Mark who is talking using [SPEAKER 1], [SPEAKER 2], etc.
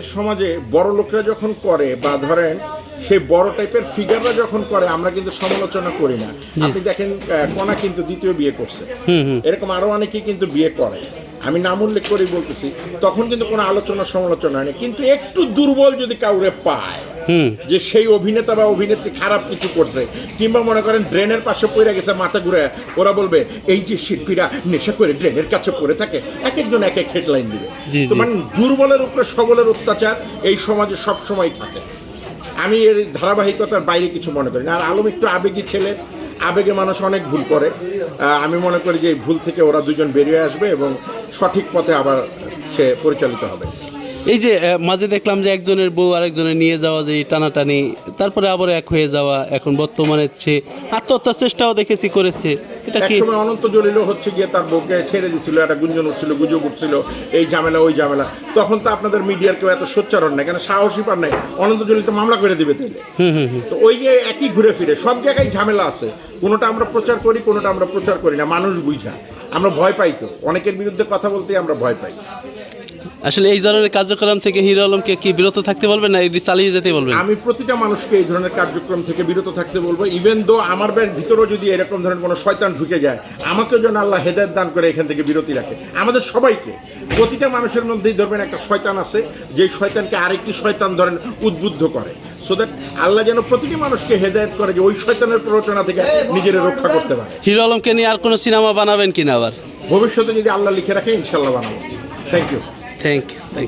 [SPEAKER 1] সমাজে বড় লোকরা যখন করে বা ধরেন সেই বড় টাইপের ফিগাররা যখন করে আমরা কিন্তু সমালোচনা করি না। আপনি দেখেন কণা কিন্তু দ্বিতীয় বিয়ে করছে। এরকম আরও অনেকে কিন্তু বিয়ে করে। আমি নাম উল্লেখ করেই বলতেছি তখন কিন্তু কোনো আলোচনা সমালোচনা হয়নি। কিন্তু একটু দুর্বল যদি কাউরে পায় যে সেই অভিনেতা বা অভিনেত্রী খারাপ কিছু করছে কিংবা মনে করেন ড্রেনের পাশে পড়ে গেছে মাথা ঘুরে ওরা বলবে এই যে শিল্পীরা নেশা করে ড্রেনের কাছে পড়ে থাকে এক একজন এক এক হেডলাইন দিবে। মানে দুর্বলের উপরে সবলের অত্যাচার এই সমাজে সব সময় থাকে। আমি এর ধারাবাহিকতার বাইরে কিছু মনে করি না। আর আলম একটু আবেগী ছেলে আবেগে মানুষ অনেক ভুল করে। আমি মনে করি যে এই ভুল থেকে ওরা দুজন বেরিয়ে আসবে এবং সঠিক পথে আবার সে পরিচালিত হবে।
[SPEAKER 2] এই যে মাঝে দেখলাম যে একজনের বউ আরেকজনের নিয়ে যাওয়া যে টানাটানি তারপরে আবার এক হয়ে যাওয়া এখন বর্তমানে সে আত্মহত্যার চেষ্টাও দেখেছি করেছে। এটা কি
[SPEAKER 1] একসময় অনন্ত জলিলও হচ্ছে গিয়ে তার বউকে ছেড়ে দিছিল একটা গুঞ্জন উঠছিল গুজব উঠছিল এই ঝামেলা ওই ঝামেলা। তখন তো আপনাদের মিডিয়ার কেউ এত সোচ্চারণ নাই কেন সাহসী পার নাই? অনন্ত জলিল তো মামলা করে দিবে তাইলে।
[SPEAKER 2] হুম হুম হুম।
[SPEAKER 1] তো ওই যে একই ঘুরে ফিরে সব জায়গায় ঝামেলা আছে। কোনোটা আমরা প্রচার করি কোনোটা আমরা প্রচার করি না মানুষ বুঝা। আমরা ভয় পাই তো অনেকের বিরুদ্ধে কথা বলতেই আমরা ভয় পাই।
[SPEAKER 2] আসলে এই ধরনের কার্যক্রম থেকে হিরো আলমকে কি বিরত থাকতে বলবেন না এটি চালিয়ে যেতে বলবেন?
[SPEAKER 1] আমি প্রতিটা মানুষকে এই ধরনের কার্যক্রম থেকে বিরত থাকতে বলব ইভেন দো আমার ব্যাগ ভিতরেও যদি এরকম ধরনের কোনো শয়তান ঢুকে যায় আমাকেও যেন আল্লাহ হেদায়ত দান করে এখান থেকে বিরতি রাখে। আমাদের সবাইকে প্রতিটা মানুষের মধ্যেই ধরবেন একটা শয়তান আছে যে শয়তানকে আরেকটি শয়তান ধরেন উদ্বুদ্ধ করে। সো দ্যাট আল্লাহ যেন প্রতিটি মানুষকে হেদায়ত করে যে ওই শয়তানের প্ররোচনা থেকে নিজের রক্ষা করতে পারে।
[SPEAKER 2] হিরো আলমকে নিয়ে আর কোনো সিনেমা বানাবেন কিনা আবার?
[SPEAKER 1] ভবিষ্যতে যদি আল্লাহ লিখে রাখে ইনশাল্লাহ বানাবো। Thank you
[SPEAKER 2] thank you thank